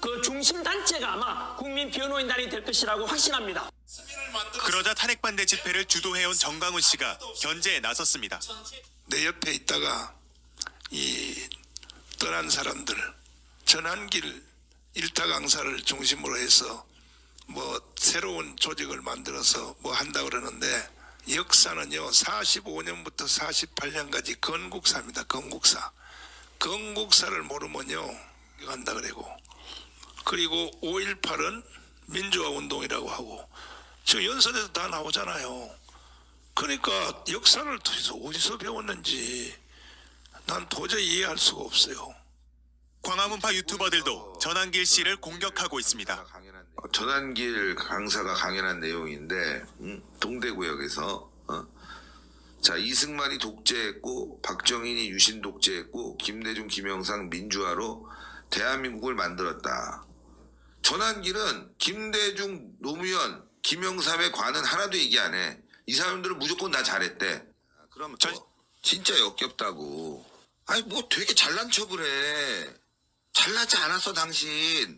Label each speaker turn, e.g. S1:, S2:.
S1: 그 중심 단체가 아마 국민 변호인단이 될 것이라고 확신합니다.
S2: 그러자 탄핵 반대 집회를 주도해온 정강훈 씨가 견제에 나섰습니다.
S3: 내 옆에 있다가 이 떠난 사람들 전환길 일타 강사를 중심으로 해서 뭐 새로운 조직을 만들어서 뭐 한다 그러는데 역사는요 45년부터 48년까지 건국사입니다 건국사 건국사를 모르면요 이거 한다 그래고 그리고 5.18은 민주화 운동이라고 하고 지금 연설에서 다 나오잖아요 그러니까 역사를 도대체 어디서 배웠는지 난 도저히 이해할 수가 없어요.
S2: 광화문파 유튜버들도 전한길 씨를 공격하고 있습니다.
S4: 어, 전환길 강사가 강연한 내용인데 음, 동대구역에서 어? 자 이승만이 독재했고 박정희이 유신 독재했고 김대중 김영삼 민주화로 대한민국을 만들었다. 전환길은 김대중 노무현 김영삼의 관은 하나도 얘기 안 해. 이 사람들은 무조건 나 잘했대. 그럼
S2: 전-
S4: 진짜 역겹다고. 아니 뭐 되게 잘난 척을 해. 잘나지 않았어 당신.